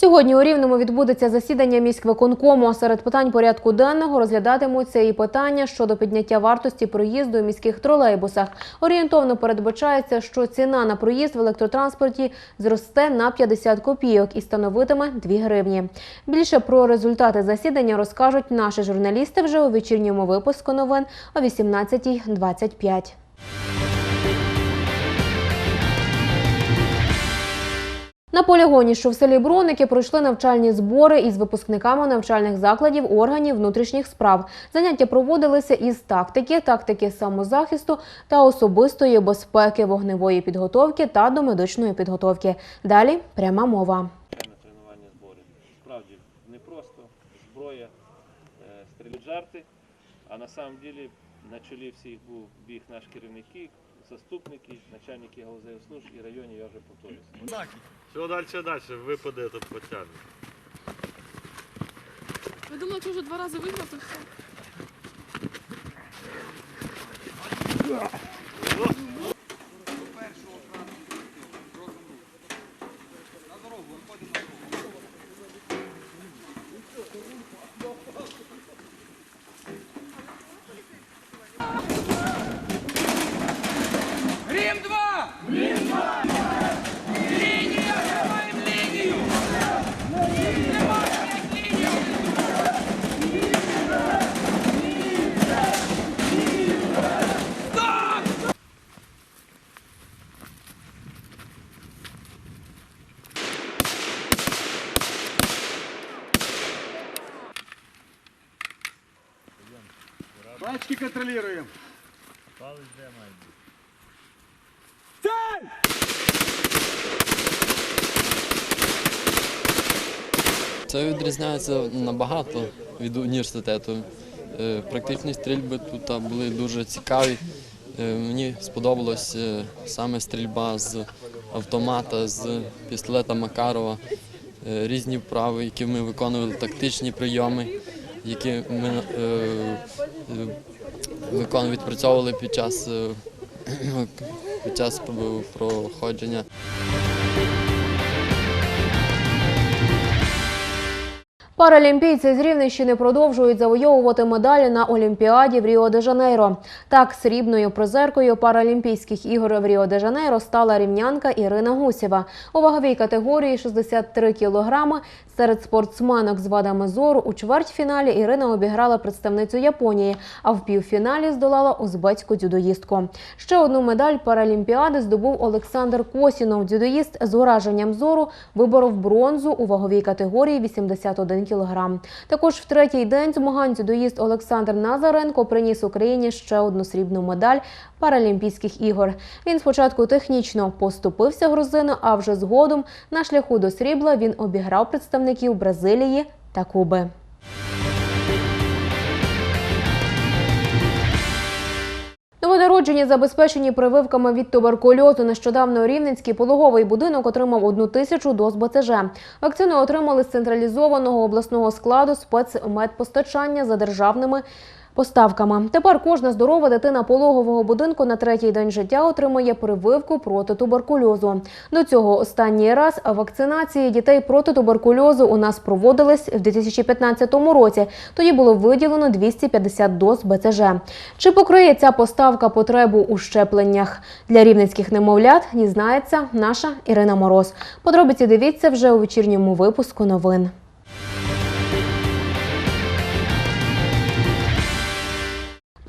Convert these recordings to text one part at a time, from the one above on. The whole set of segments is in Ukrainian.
Сьогодні у Рівному відбудеться засідання міськвиконкому. Серед питань порядку денного розглядатимуться і питання щодо підняття вартості проїзду у міських тролейбусах. Орієнтовно передбачається, що ціна на проїзд в електротранспорті зросте на 50 копійок і становитиме 2 гривні. Більше про результати засідання розкажуть наші журналісти вже у вечірньому випуску новин о 18.25. На полігоні, що в селі Броники, пройшли навчальні збори із випускниками навчальних закладів органів внутрішніх справ. Заняття проводилися із тактики, тактики самозахисту та особистої безпеки, вогневої підготовки та домедичної підготовки. Далі пряма мова. тренування зборів. Справді непросто, зброя, е, стрілять жарти, а на самом ділі на чолі всіх був біг наш керівники, заступники, начальники галузевих служб і районів, я вже повторюся. Що далі, далі, випаде тут потягне. Ви думали, що вже два рази виграв, то все. Бачки контролируем. Це відрізняється набагато від університету. Е, Практичні стрільби тут були дуже цікаві. Е, Мені сподобалась е, саме стрільба з автомата, з пістолета Макарова, різні вправи, які ми виконували, тактичні прийоми, які ми е, е, відпрацьовували під час, е, під час проходження. Паралімпійці з Рівненщини продовжують завойовувати медалі на Олімпіаді в Ріо-де-Жанейро. Так, срібною призеркою Паралімпійських ігор в Ріо-де-Жанейро стала рівнянка Ірина Гусєва. У ваговій категорії 63 кілограми серед спортсменок з вадами зору у чвертьфіналі Ірина обіграла представницю Японії, а в півфіналі здолала узбецьку дзюдоїстку. Ще одну медаль Паралімпіади здобув Олександр Косінов. Дзюдоїст з ураженням зору виборов бронзу у ваговій категорії 81 кілограм. Також в третій день змагань дзюдоїст Олександр Назаренко приніс Україні ще одну срібну медаль Паралімпійських ігор. Він спочатку технічно поступився грузину, а вже згодом на шляху до срібла він обіграв представників Бразилії та Куби. Новонароджені забезпечені прививками від туберкульозу. Нещодавно Рівненський пологовий будинок отримав одну тисячу доз БЦЖ. Вакцину отримали з централізованого обласного складу спецмедпостачання за державними поставками. Тепер кожна здорова дитина пологового будинку на третій день життя отримує прививку проти туберкульозу. До цього останній раз вакцинації дітей проти туберкульозу у нас проводились в 2015 році. Тоді було виділено 250 доз БЦЖ. Чи покриє ця поставка потребу у щепленнях для рівненських немовлят? Дізнається наша Ірина Мороз. Подробиці дивіться вже у вечірньому випуску новин.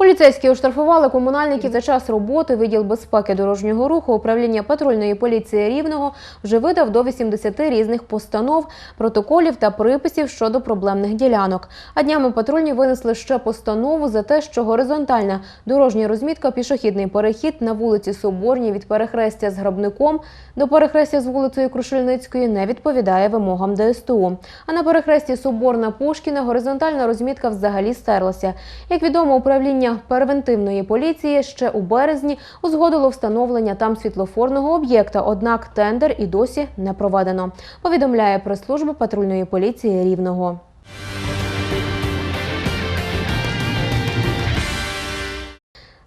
Поліцейські оштрафували комунальників за час роботи. Відділ безпеки дорожнього руху управління патрульної поліції Рівного вже видав до 80 різних постанов, протоколів та приписів щодо проблемних ділянок. А днями патрульні винесли ще постанову за те, що горизонтальна дорожня розмітка пішохідний перехід на вулиці Соборній від перехрестя з Грабником до перехрестя з вулицею Крушельницької не відповідає вимогам ДСТУ. А на перехресті Соборна Пушкіна горизонтальна розмітка взагалі стерлася. Як відомо, управління первентивної поліції ще у березні узгодило встановлення там світлофорного об'єкта однак тендер і досі не проведено. Повідомляє прес-служба патрульної поліції Рівного.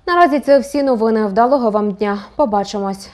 Наразі це всі новини. Вдалого вам дня. Побачимось.